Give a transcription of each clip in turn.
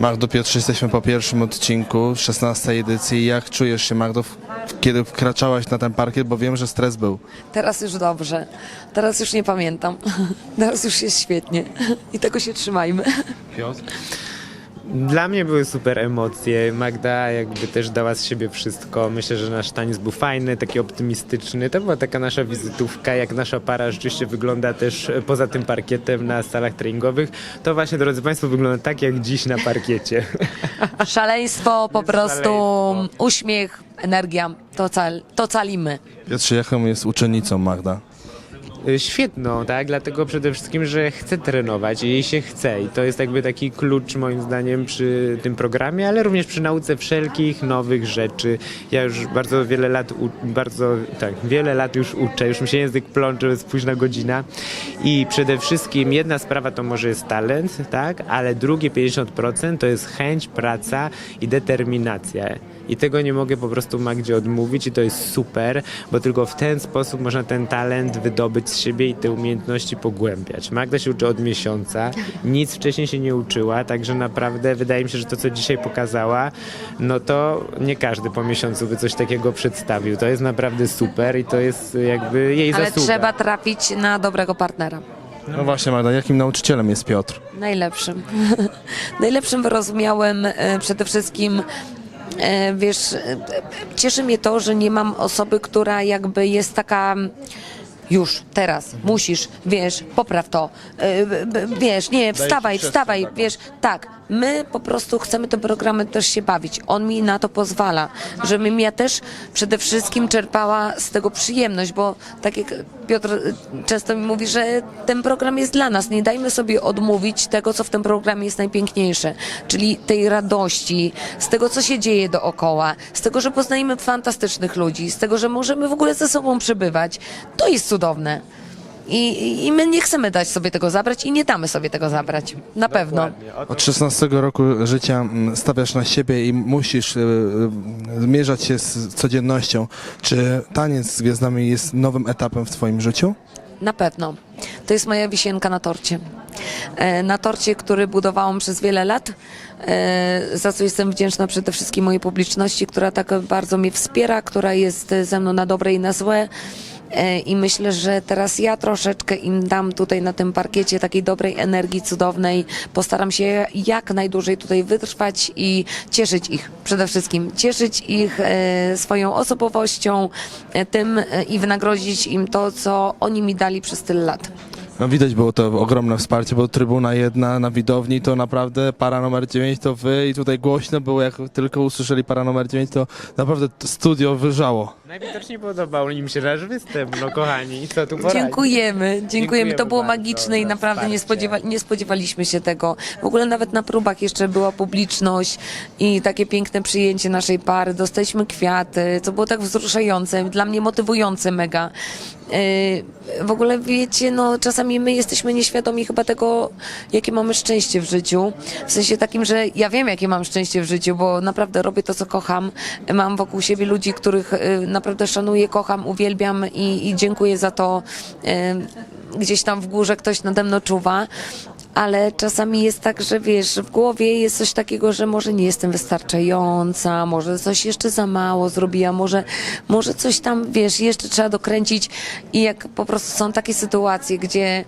Magdo Piotr, jesteśmy po pierwszym odcinku 16 edycji. Jak czujesz się, Magdo, kiedy wkraczałaś na ten parkiet, bo wiem, że stres był. Teraz już dobrze. Teraz już nie pamiętam. Teraz już jest świetnie. I tego się trzymajmy. Piotr? Dla mnie były super emocje. Magda jakby też dała z siebie wszystko. Myślę, że nasz taniec był fajny, taki optymistyczny. To była taka nasza wizytówka, jak nasza para rzeczywiście wygląda też e, poza tym parkietem na salach treningowych. To właśnie, drodzy Państwo, wygląda tak jak dziś na parkiecie. Szaleństwo, po prostu Szaleństwo. uśmiech, energia. To, cal, to calimy. Piotrze, jaką jest uczennicą Magda? Y, Świetną, tak? Dlatego przede wszystkim, że chce trenować i jej się chce. I to jest jakby taki klucz moim zdaniem przy tym programie, ale również przy nauce wszelkich nowych rzeczy. Ja już bardzo wiele lat, bardzo, tak, wiele lat już uczę, już mi się język plącze, jest późna godzina. I przede wszystkim jedna sprawa to może jest talent, tak? Ale drugie 50% to jest chęć, praca i determinacja. I tego nie mogę po prostu Magdzie odmówić i to jest super, bo tylko w ten sposób można ten talent wydobyć z siebie i te umiejętności pogłębiać. Magda się uczy od miesiąca, nic wcześniej się nie uczyła, także naprawdę wydaje mi się, że to, co dzisiaj pokazała, no to nie każdy po miesiącu by coś takiego przedstawił. To jest naprawdę super i to jest jakby jej Ale zasługa. trzeba trafić na dobrego partnera. No właśnie, Magda, jakim nauczycielem jest Piotr? Najlepszym. Najlepszym wyrozumiałem e, przede wszystkim. E, Wiesz, e, cieszy mnie to, że nie mam osoby, która jakby jest taka już, teraz, musisz, wiesz, popraw to, e, b- b- wiesz, nie, wstawaj, wstawaj, wiesz, tak, my po prostu chcemy tym programem też się bawić, on mi na to pozwala, żebym ja też przede wszystkim czerpała z tego przyjemność, bo tak jak Piotr często mi mówi, że ten program jest dla nas, nie dajmy sobie odmówić tego, co w tym programie jest najpiękniejsze, czyli tej radości, z tego, co się dzieje dookoła, z tego, że poznajemy fantastycznych ludzi, z tego, że możemy w ogóle ze sobą przebywać. To jest cudowne. I, i- my nie chcemy dać sobie tego zabrać i nie damy sobie tego zabrać. Na pewno. Od 16 roku życia mm, stawiasz na siebie i musisz y, y, zmierzać się z codziennością. Czy taniec z gwiazdami jest nowym etapem w twoim życiu? Na pewno. To jest moja wisienka na torcie. E, Na torcie, który budowałam przez wiele lat, e, za co jestem wdzięczna przede wszystkim mojej publiczności, która tak bardzo mnie wspiera, która jest ze mną na dobre i na złe. E, I myślę, że teraz ja troszeczkę im dam tutaj na tym parkiecie takiej dobrej energii cudownej. Postaram się jak najdłużej tutaj wytrwać i cieszyć ich przede wszystkim. Cieszyć ich e, swoją osobowością, e, tym i wynagrodzić im to, co oni mi dali przez tyle lat. No widać było to ogromne wsparcie, bo trybuna jedna na widowni to naprawdę para numer 9 to wy i tutaj głośno było, jak tylko usłyszeli para numer 9 to naprawdę to studio wyżało. Najwidoczniej podobał im się nasz występ, no kochani, co tu poradzić? Dziękujemy, dziękujemy. Dziękujemy To było magiczne i naprawdę nie, spodziewa- nie spodziewaliśmy się tego. W ogóle nawet na próbach jeszcze była publiczność i takie piękne przyjęcie naszej pary. Dostaliśmy kwiaty, co było tak wzruszające, dla mnie motywujące mega. Yy, W ogóle wiecie, no czasami my jesteśmy nieświadomi chyba tego, jakie mamy szczęście w życiu. W sensie takim, że ja wiem, jakie mam szczęście w życiu, bo naprawdę robię to, co kocham. Mam wokół siebie ludzi, których y, naprawdę szanuję, kocham, uwielbiam i, i dziękuję za to. Y, Gdzieś tam w górze ktoś nade mną czuwa. Ale czasami jest tak, że wiesz, w głowie jest coś takiego, że może nie jestem wystarczająca, może coś jeszcze za mało zrobiłam, może, może coś tam, wiesz, jeszcze trzeba dokręcić. I jak po prostu są takie sytuacje, gdzie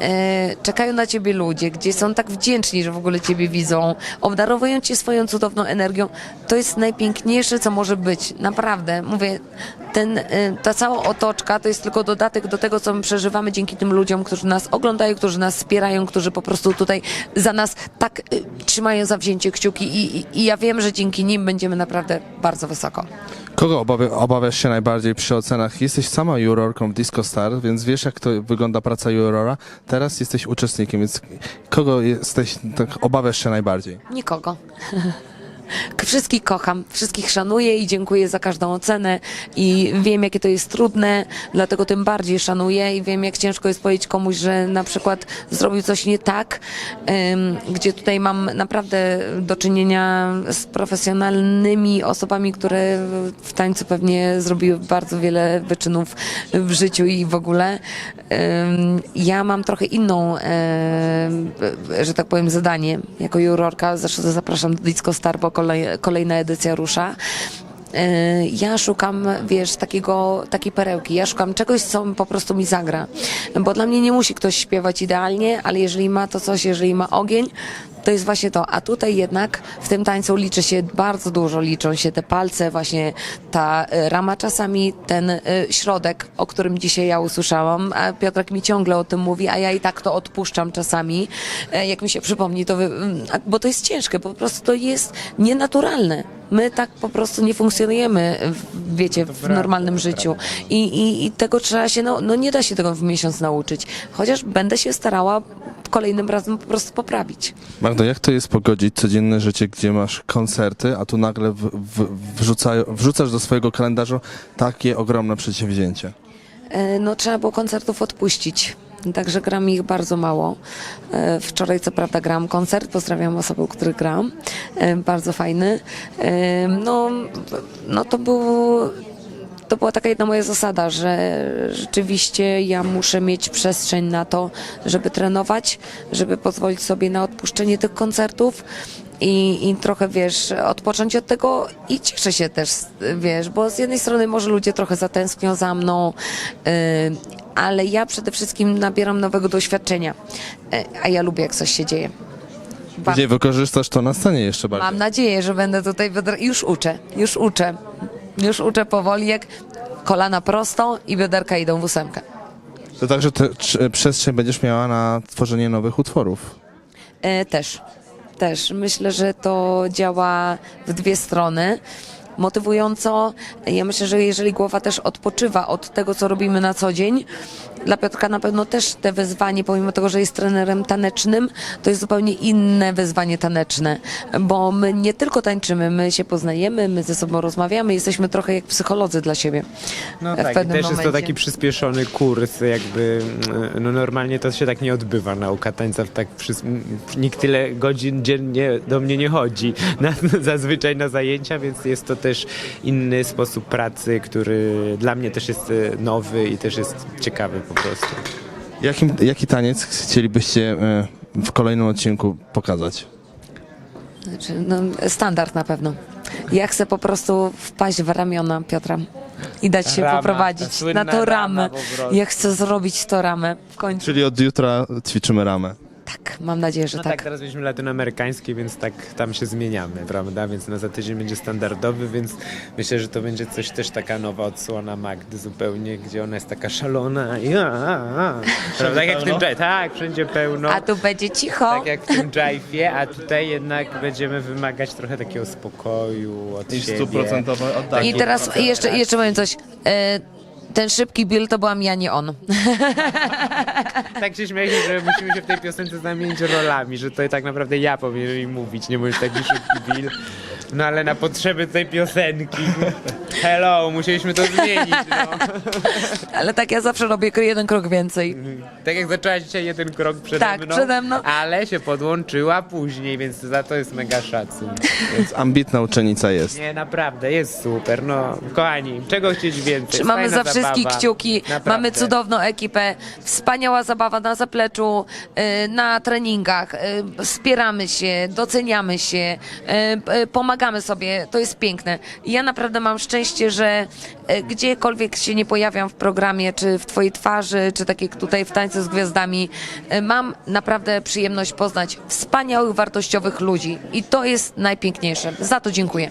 e, czekają na ciebie ludzie, gdzie są tak wdzięczni, że w ogóle ciebie widzą, obdarowują cię swoją cudowną energią, to jest najpiękniejsze, co może być. Naprawdę. Mówię, ten, e, ta cała otoczka to jest tylko dodatek do tego, co my przeżywamy dzięki tym ludziom, którzy nas oglądają, którzy nas wspierają, którzy po prostu tutaj za nas tak y, trzymają zawzięcie kciuki i, i, i ja wiem, że dzięki nim będziemy naprawdę bardzo wysoko. Kogo obawia, obawiasz się najbardziej przy ocenach? Jesteś sama jurorką w Disco Star, więc wiesz jak to wygląda praca jurora. Teraz jesteś uczestnikiem, więc kogo jesteś, tak obawiasz się najbardziej? Nikogo. Wszystkich kocham, wszystkich szanuję i dziękuję za każdą ocenę i wiem, jakie to jest trudne, dlatego tym bardziej szanuję i wiem, jak ciężko jest powiedzieć komuś, że na przykład zrobił coś nie tak, gdzie tutaj mam naprawdę do czynienia z profesjonalnymi osobami, które w tańcu pewnie zrobiły bardzo wiele wyczynów w życiu i w ogóle. Ja mam trochę inną, em, że tak powiem, zadanie jako jurorka. Zresztą zapraszam do Disco Star, bo kolej, kolejna edycja rusza. E, Ja szukam, wiesz, takiego, takiej perełki. Ja szukam czegoś, co po prostu mi zagra. Bo dla mnie nie musi ktoś śpiewać idealnie, ale jeżeli ma to coś, jeżeli ma ogień, to jest właśnie to. A tutaj jednak w tym tańcu liczy się bardzo dużo. Liczą się te palce, właśnie ta e, rama czasami, ten e, środek, o którym dzisiaj ja usłyszałam. A Piotrek mi ciągle o tym mówi, a ja i tak to odpuszczam czasami. E, Jak mi się przypomni, to wy... mm, bo to jest ciężkie, po prostu to jest nienaturalne. My tak po prostu nie funkcjonujemy, wiecie, w normalnym życiu. I, i, I tego trzeba się, no, no nie da się tego w miesiąc nauczyć. Chociaż będę się starała kolejnym razem po prostu poprawić. Magdo, jak to jest pogodzić codzienne życie, gdzie masz koncerty, a tu nagle w, w, wrzucają, wrzucasz do swojego kalendarza takie ogromne przedsięwzięcie? E, No trzeba było koncertów odpuścić. Także gram ich bardzo mało. E, Wczoraj co prawda gram koncert, pozdrawiam osobę, u której gram. E, Bardzo fajny. No, no to był to była taka jedna moja zasada, że rzeczywiście ja muszę mieć przestrzeń na to, żeby trenować, żeby pozwolić sobie na odpuszczenie tych koncertów. I, I trochę, wiesz, odpocząć od tego i cieszę się też, wiesz, bo z jednej strony może ludzie trochę zatęsknią za mną, yy, ale ja przede wszystkim nabieram nowego doświadczenia, Yy, a ja lubię, jak coś się dzieje. Później wykorzystasz to na scenie jeszcze bardziej. Mam nadzieję, że będę tutaj. Już uczę, już uczę. Już uczę powoli, jak kolana prosto i bioderka idą w ósemkę. To także te, trz- przestrzeń będziesz miała na tworzenie nowych utworów. E, też, też. Myślę, że to działa w dwie strony. Motywująco, ja myślę, że jeżeli głowa też odpoczywa od tego, co robimy na co dzień, dla Piotrka na pewno też te wyzwanie, pomimo tego, że jest trenerem tanecznym, to jest zupełnie inne wyzwanie taneczne, bo my nie tylko tańczymy, my się poznajemy, my ze sobą rozmawiamy, jesteśmy trochę jak psycholodzy dla siebie. No tak, i też jest to momencie. taki przyspieszony kurs, jakby mm, no normalnie to się tak nie odbywa, nauka tańca tak przys... m, nikt tyle godzin dziennie do mnie nie chodzi na, zazwyczaj na zajęcia, więc jest to też inny sposób pracy, który dla mnie też jest e, nowy i też jest ciekawy po prostu. Jakim, jaki taniec chcielibyście e, w kolejnym odcinku pokazać? Znaczy, no, standard na pewno. Ja chcę po prostu wpaść w ramiona Piotra i dać się Rama, poprowadzić na tą ramę. Ja chcę zrobić to ramę w końcu. Czyli od jutra ćwiczymy ramę. Tak, mam nadzieję, że No tak. tak. teraz mieliśmy latynoamerykańskie, więc tak tam się zmieniamy, prawda? Więc na za tydzień będzie standardowy, więc myślę, że to będzie coś też taka nowa odsłona Magdy zupełnie, gdzie ona jest taka szalona i a, a, a. Prawda? Tak jak w tym dżaj- tak, wszędzie pełno. A tu będzie cicho. Tak jak w tym dżajfie, a tutaj jednak będziemy wymagać trochę takiego spokoju od siebie. I teraz jeszcze, jeszcze powiem coś. E, ten szybki Bill to byłam ja, nie on. Tak się śmiejemy, że musimy się w tej piosence zamienić rolami, że to tak naprawdę ja powinienem im mówić, nie mówisz taki szybki Bill. No ale na potrzeby tej piosenki. Hello, musieliśmy to zmienić, no. Ale tak ja zawsze robię jeden krok więcej. Tak jak zaczęłaś dzisiaj jeden krok przede Tak, mną. przede mną. Ale się podłączyła później, więc za to jest mega szacun. Więc ambitna uczennica jest. Nie, naprawdę, jest super. No, kochani, czego chcieć więcej? Trzymamy Fajna za wszystkich zabawa. kciuki. Naprawdę. Mamy cudowną ekipę. Wspaniała zabawa na zapleczu, y, na treningach. y, Wspieramy się, doceniamy się, y, y, pomagamy sobie. To jest piękne. Ja naprawdę mam szczęście, że y, gdziekolwiek się nie pojawiam w programie, czy w Twojej twarzy, czy tak jak tutaj w Tańcu z Gwiazdami, y, mam naprawdę przyjemność poznać wspaniałych, wartościowych ludzi. I to jest najpiękniejsze. Za to dziękuję.